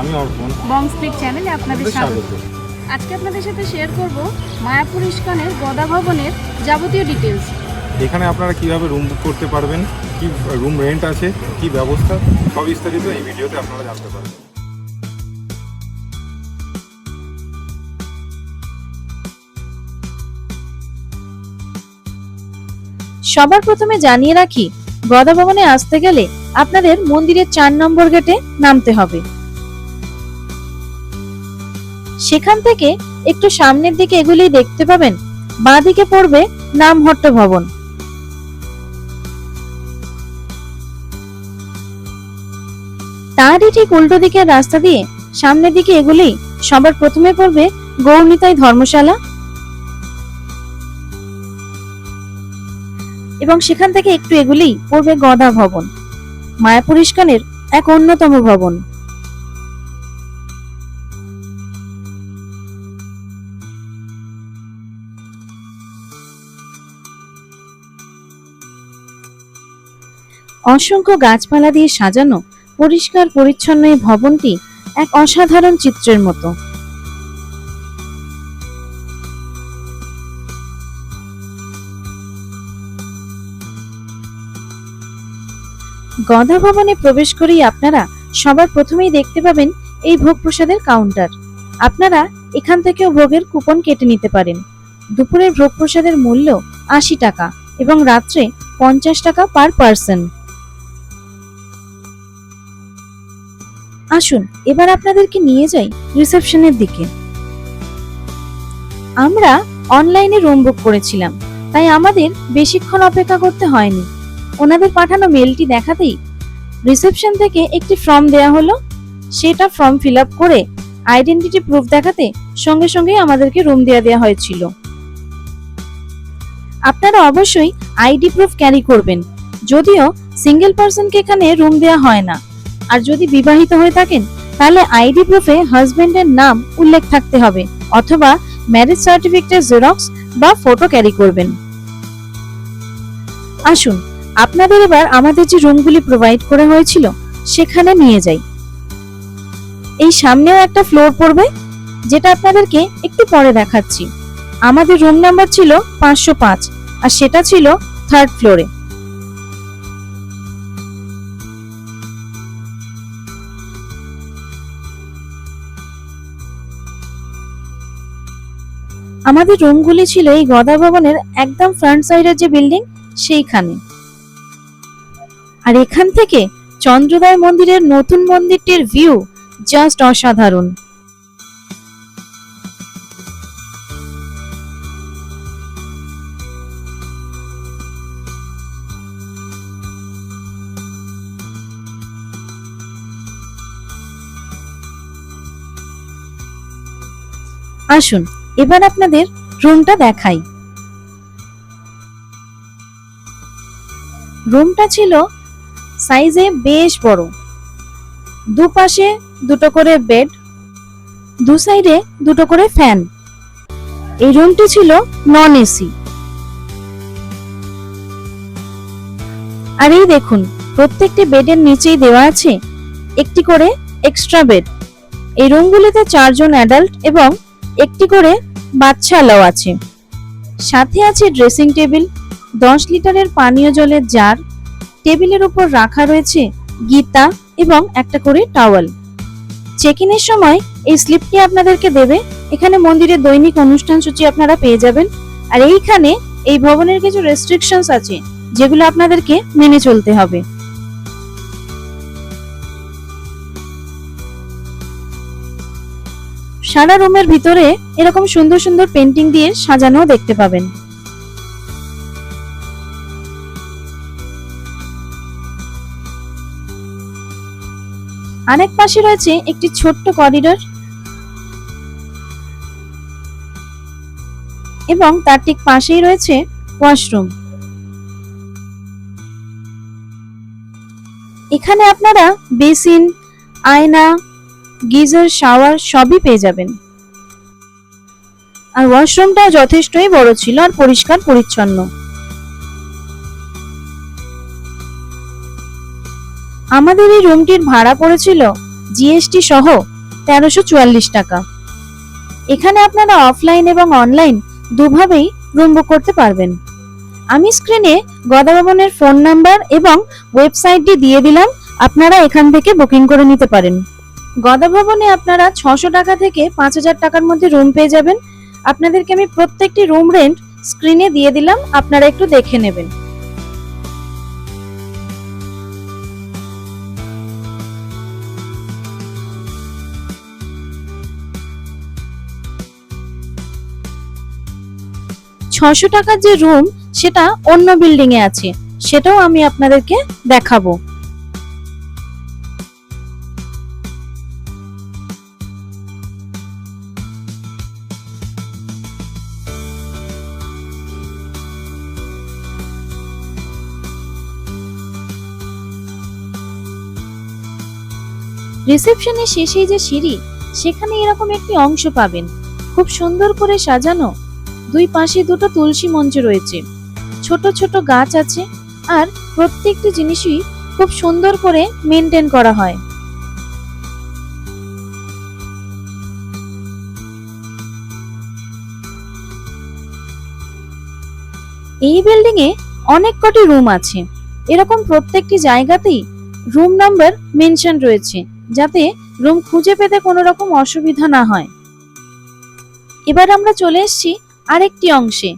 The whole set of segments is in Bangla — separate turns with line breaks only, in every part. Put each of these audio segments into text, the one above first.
আমি অর্পণ।
বংস্পিক চ্যানেলে আপনাদের স্বাগত। আজকে আপনাদের সাথে শেয়ার করব মায়াপুর ইস্কনের গদা ভবনের যাবতীয় ডিটেলস
এখানে আপনারা কীভাবে রুম বুক করতে পারবেন কি রুম রেন্ট আছে কি ব্যবস্থা সব বিস্তারিত এই ভিডিওতে আপনারা জানতে পারবেন।
সবার প্রথমে জানিয়ে রাখি গদা ভবনে আসতে গেলে আপনাদের মন্দিরের চার নম্বর গেটে নামতে হবে। সেখান থেকে একটু সামনের দিকে এগুলি দেখতে পাবেন। বাঁদিকে পড়বে নামহট্ট ভবন তারই ঠিক উল্টো দিকের রাস্তা দিয়ে সামনের দিকে এগুলি সবার প্রথমে পড়বে গৌরনীতাই ধর্মশালা। এবং সেখান থেকে একটু এগুলেই পড়বে গদা ভবন মায়াপুর এক অন্যতম ভবন। অসংখ্য গাছপালা দিয়ে সাজানো, পরিষ্কার পরিচ্ছন্ন এই ভবনটি এক অসাধারণ চিত্রের মতো। গদা ভবনে প্রবেশ করেই আপনারা সবার প্রথমেই দেখতে পাবেন এই ভোগ প্রসাদের কাউন্টার। আপনারা এখান থেকেও ভোগের কুপন কেটে নিতে পারেন। দুপুরের ভোগ প্রসাদের মূল্য আশি টাকা এবং রাত্রে পঞ্চাশ টাকা পার পার্সন। আসুন, এবার আপনাদেরকে নিয়ে যাই রিসেপশনের দিকে। আমরা অনলাইনে রুম বুক করেছিলাম, তাই আমাদের বেশিক্ষণ অপেক্ষা করতে হয়নি। ওনাদের পাঠানো মেলটি দেখাতেই রিসেপশন থেকে একটি ফর্ম দেয়া হলো। সেটা ফর্ম ফিল আপ করে আইডেন্টিটি প্রুফ দেখাতে সঙ্গে সঙ্গেই আমাদেরকে রুম দেওয়া দেওয়া হয়েছিল। আপনারা অবশ্যই আইডি প্রুফ ক্যারি করবেন, যদিও সিঙ্গেল পার্সনকে এখানে রুম দেওয়া হয় না। আর যদি বিবাহিত হয়ে থাকেন, তাহলে আইডি প্রুফে হাজবেন্ডের নাম উল্লেখ থাকতে হবে, অথবা ম্যারেজ সার্টিফিকেটের জেরক্স বা ফটো ক্যারি করবেন। আসুন, আপনাদের এবার আমাদের যে রুমগুলি প্রোভাইড করা হয়েছিল, সেখানে নিয়ে যাই। এই সামনেও একটা ফ্লোর পড়বে, যেটা আপনাদেরকে একটু পরে দেখাচ্ছি। আমাদের রুম নাম্বার ছিল পাঁচশো পাঁচ, আর সেটা ছিল থার্ড ফ্লোরে আমাদের রুমগুলি ছিল এই গদা ভবনের একদম ফ্রন্ট সাইডের যে বিল্ডিং, সেইখানে। আর এখান থেকে চন্দ্রোদয় মন্দিরের নতুন মন্দিরটির ভিউ জাস্ট অসাধারণ। আসুন এবার আপনাদের রুমটা দেখাই। রুমটা ছিল সাইজে বেশ বড়। দুপাশে দুটো করে বেড, দু সাইডে দুটো করে ফ্যান। এই রুমটি ছিল নন এসি আর এই দেখুন, প্রত্যেকটি বেডের নিচেই দেওয়া আছে একটি করে এক্সট্রা বেড। এই রুমগুলিতে চারজন অ্যাডাল্ট এবং একটি করে বাচ্চা অ্যালাও আছে। সাথে আছে ড্রেসিং টেবিল দশ লিটারের পানীয় জলের জার টেবিলের উপর রাখা রয়েছে গীতা এবং একটা করে টাওয়াল চেক ইনের সময় এই স্লিপটি আপনাদেরকে দেবে। এখানে মন্দিরের দৈনিক অনুষ্ঠান সূচি আপনারা পেয়ে যাবেন। আর এইখানে এই ভবনের কিছু রেস্ট্রিকশনস আছে, যেগুলো আপনাদেরকে মেনে চলতে হবে। সারা রুমের ভিতরে এরকম সুন্দর সুন্দর পেন্টিং দিয়ে সাজানো দেখতে পাবেন। আরেক পাশে রয়েছে একটি ছোট্ট করিডোর এবং তার ঠিক পাশেই রয়েছে ওয়াশরুম এখানে আপনারা বেসিন আয়না গিজার, শাওয়ার সবই পেয়ে যাবেন। আর ওয়াশরুমটাও যথেষ্টই বড় ছিল আর পরিষ্কার পরিচ্ছন্ন। আমাদের এই রুমটির ভাড়া পড়েছিল জিএসটি সহ তেরোশো চুয়াল্লিশ টাকা। এখানে আপনারা অফলাইন এবং অনলাইন দুভাবেই রুম বুক করতে পারবেন। আমি স্ক্রিনে গদা ভবনের ফোন নাম্বার এবং ওয়েবসাইটটি দিয়ে দিলাম, আপনারা এখান থেকে বুকিং করে নিতে পারেন। গদা ভবনে আপনারা ছশো টাকা থেকে পাঁচ হাজার টাকার মধ্যে রুম পেয়ে যাবেন। আপনাদেরকে আমি প্রত্যেকটি রুম রেন্ট স্ক্রিনে দিয়ে দিলাম, আপনারা একটু দেখে নেবেন। ছশো টাকার যে রুম সেটা অন্য বিল্ডিং এ আছে। সেটাও আমি আপনাদেরকে দেখাবো। রিসেপশনের শেষেই যে সিঁড়ি, সেখানে এরকম একটি অংশ পাবেন। খুব সুন্দর করে সাজানো। দুই পাশে দুটো তুলসী মঞ্চ রয়েছে। ছোট ছোট গাছ আছে আর প্রত্যেকটি জিনিসই খুব সুন্দর করে মেনটেন করা হয়। এই বিল্ডিং এ অনেক কটি রুম আছে। এরকম প্রত্যেকটি জায়গাতেই রুম নাম্বার মেনশন রয়েছে। যাতে রুম খুঁজে পেতে কোনো রকম অসুবিধা না হয়। এবার আমরা চলে এসেছি আরেকটি অংশে।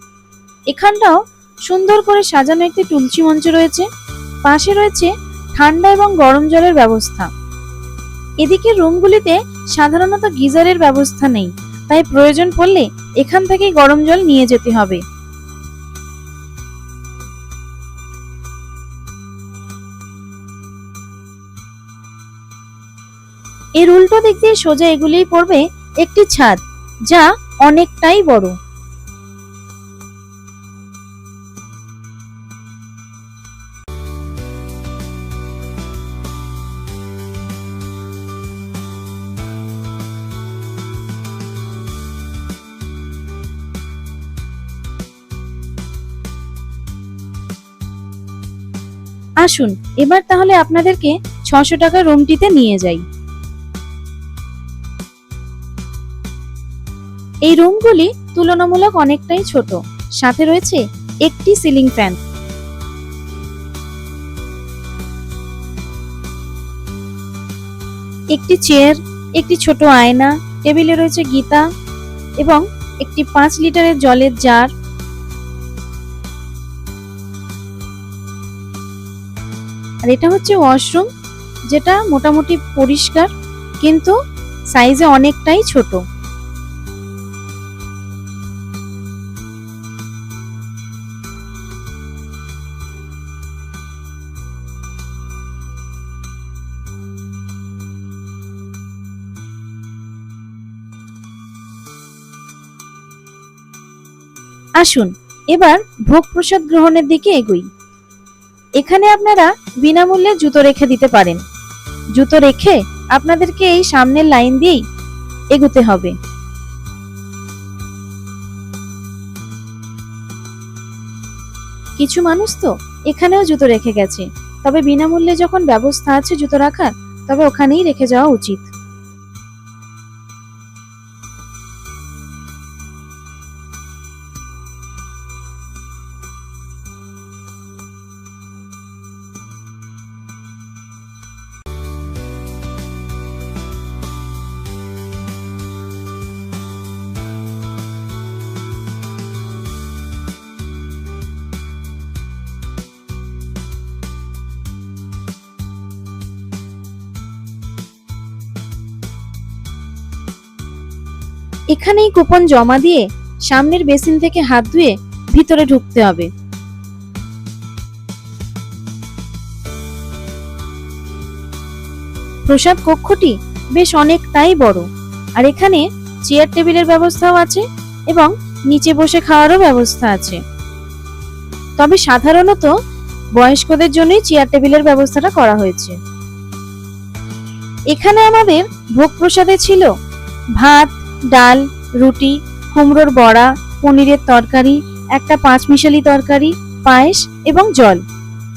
এখানটাও সুন্দর করে সাজানো একটি তুলসী মঞ্চ রয়েছে। পাশে রয়েছে ঠান্ডা এবং গরম জলের ব্যবস্থা। এদিকে রুমগুলিতে সাধারণত গিজারের ব্যবস্থা নেই, তাই প্রয়োজন পড়লে এখান থেকেই গরম জল নিয়ে যেতে হবে। এর উল্টো দিক দিয়ে সোজা এগুলিই পড়বে একটি ছাদ, যা অনেকটাই বড়। আসুন, এবার তাহলে আপনাদেরকে ছশো টাকা রুমটিতে নিয়ে যাই। এই রুমগুলি তুলনামূলক অনেকটাই ছোট। সাথে রয়েছে একটি সিলিং ফ্যান। একটি চেয়ার, একটি ছোট আয়না, টেবিলে রয়েছে গীতা এবং একটি পাঁচ লিটারের জলের জার। আর এটা হচ্ছে ওয়াশরুম, যেটা মোটামুটি পরিষ্কার, কিন্তু সাইজে অনেকটাই ছোট। আসুন, এবার ভোগ প্রসাদ গ্রহণের দিকে এগোই। এখানে আপনারা বিনামূল্যে জুতো রেখে দিতে পারেন। জুতো রেখে আপনাদেরকে এই সামনের লাইন দিয়েই এগোতে হবে। কিছু মানুষ তো এখানেও জুতো রেখে গেছে, তবে বিনামূল্যে যখন ব্যবস্থা আছে জুতো রাখার, তবে ওখানেই রেখে যাওয়া উচিত। এখানেই কুপন জমা দিয়ে সামনের বেসিন থেকে হাত ধুয়ে ভিতরে ঢুকতে হবে। প্রসাদ কক্ষটি বেশ অনেকটাই বড়, আর এখানে চেয়ার টেবিলের ব্যবস্থাও আছে এবং নিচে বসে খাওয়ারও ব্যবস্থা আছে। তবে সাধারণত বয়স্কদের জন্যই চেয়ার টেবিলের ব্যবস্থাটা করা হয়েছে। এখানে আমাদের ভোগ প্রসাদে ছিল ভাত ডাল, রুটি, কুমড়োর বড়া, পনিরের তরকারি, একটা পাঁচমিশালি তরকারি, পায়েস এবং জল।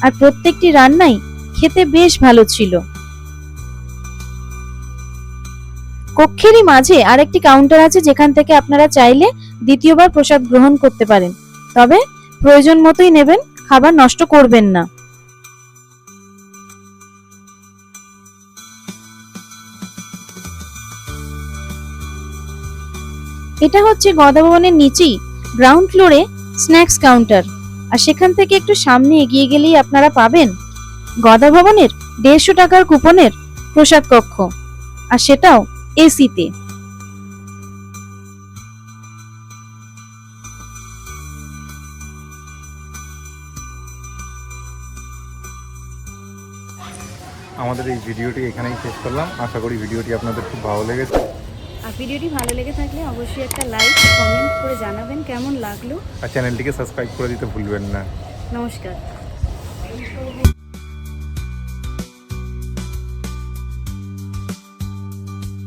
আর প্রত্যেকটি রান্নাই খেতে বেশ ভালো ছিল। কক্ষেরই মাঝে আরেকটি কাউন্টার আছে যেখান থেকে আপনারা চাইলে দ্বিতীয়বার প্রসাদ গ্রহণ করতে পারেন। তবে প্রয়োজন মতোই নেবেন, খাবার নষ্ট করবেন না। এটা হচ্ছে গদা ভবনের নিচেই গ্রাউন্ড ফ্লোরে স্ন্যাক্স কাউন্টার আর সেখান থেকে একটু সামনে এগিয়ে গেলেই আপনারা পাবেন গদা ভবনের দেড়শো টাকার কুপনের প্রসাদ কক্ষ। আর সেটাও এসিতে।
আমাদের এই ভিডিওটি এখানেই শেষ করলাম। আশা করি ভিডিওটি আপনাদের খুব ভালো লেগেছে।
ভিডিওটি ভালো লেগে থাকলে অবশ্যই একটা লাইক কমেন্ট করে জানাবেন কেমন লাগল।
আর চ্যানেলটিকে সাবস্ক্রাইব করে দিতে ভুলবেন না।
নমস্কার।